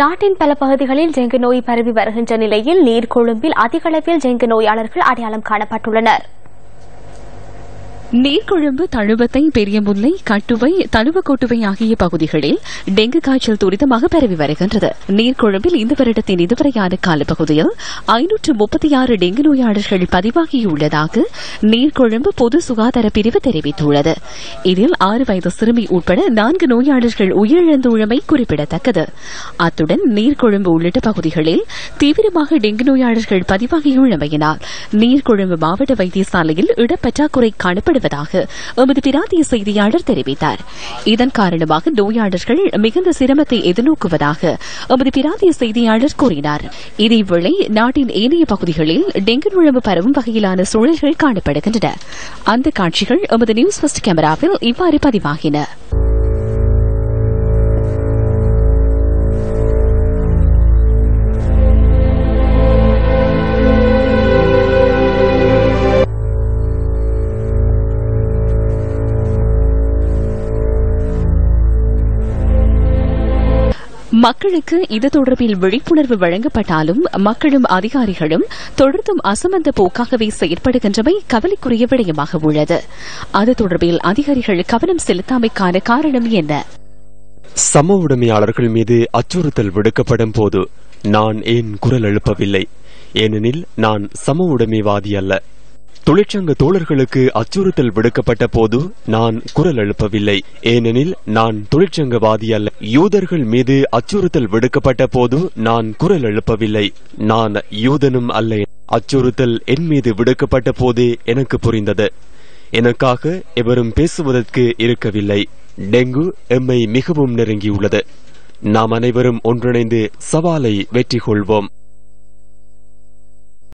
நாட்டின் பல பகுதிகளில் டெங்கு நோய் பரவி வருகின்ற நிலையில் நீர்கொழும்பில் அதிகளவில் டெங்கு நோயாளர்கள் அடையாளம் காணப்பட்டுள்ளனர். நீர்கொழும்பு தழுவத்தை பெரியமுல்லை கட்டுவை தழுவக்கோட்டுவை ஆகிய பகுதிகளில் டெங்கு காய்ச்சல் துரிதமாக பரவி வருகின்றது. நீர்கொழும்பில் இந்த வருடத்தின் இதுவரையான காலப்பகுதியில் ஐநூற்று முப்பத்தி ஆறு டெங்கு நோயாளர்கள் பதிவாகியுள்ளதாக நீர்கொழும்பு பொது சுகாதார பிரிவு தெரிவித்துள்ளது. இதில் ஆறு வயது சிறுமி உட்பட நான்கு நோயாளர்கள் உயிரிழந்துள்ளமை குறிப்பிடத்தக்கது. அத்துடன் நீர்கொழும்பு உள்ளிட்ட பகுதிகளில் தீவிரமாக டெங்கு நோயாளர்கள் பதிவாகியுள்ளமையினால் நீர்கொழும்பு மாவட்ட வைத்தியசாலையில் இடப்பற்றாக்குறை வருவதாக எமது பிராந்திய செய்தியாளர் தெரிவித்தார். இதன் காரணமாக நோயாளர்கள் மிகுந்த சிரமத்தை எதிர்நோக்குவதாக எமது பிராந்திய செய்தியாளர் கூறினார். இதேவேளை நாட்டின் ஏனைய பகுதிகளில் டெங்கு நுழம்பு பரவும் வகையிலான சூழல்கள் காணப்படுகின்றன. அந்த காட்சிகள் எமது நியூஸ் ஃபர்ஸ்ட் கேமராவில் இவ்வாறு பதிவாகின. மக்களுக்கு இது தொடர்பில் விழிப்புணர்வு வழங்கப்பட்டாலும் மக்களும் அதிகாரிகளும் தொடர்ந்தும் அசமந்த போக்காகவே செயற்படுகின்றமை கவலைக்குரிய விடயமாக உள்ளது. அது தொடர்பில் அதிகாரிகள் கவனம் செலுத்தாமைக்கான காரணம் என்ன? சம உடைமையாளர்கள் மீது அச்சுறுத்தல் விடுக்கப்படும் போது நான் ஏன் குரல் எழுப்பவில்லை? ஏனெனில் நான் சம உடைமைவாதி அல்ல. தொழிற்சங்க தோழர்களுக்கு அச்சுறுத்தல் விடுக்கப்பட்ட போது நான் குரல் எழுப்பவில்லை. ஏனெனில் நான் தொழிற்சங்கவாதி அல்ல. யூதர்கள் மீது அச்சுறுத்தல் விடுக்கப்பட்ட போது நான் குரல் எழுப்பவில்லை. நான் யூதனும் அல்ல. அச்சுறுத்தல் என் மீது விடுக்கப்பட்ட போதே எனக்கு புரிந்தது. எனக்காக எவரும் பேசுவதற்கு இருக்கவில்லை. டெங்கு எம்மை மிகவும் நெருங்கியுள்ளது. நாம் அனைவரும் ஒன்றிணைந்து சவாலை வெற்றி கொள்வோம்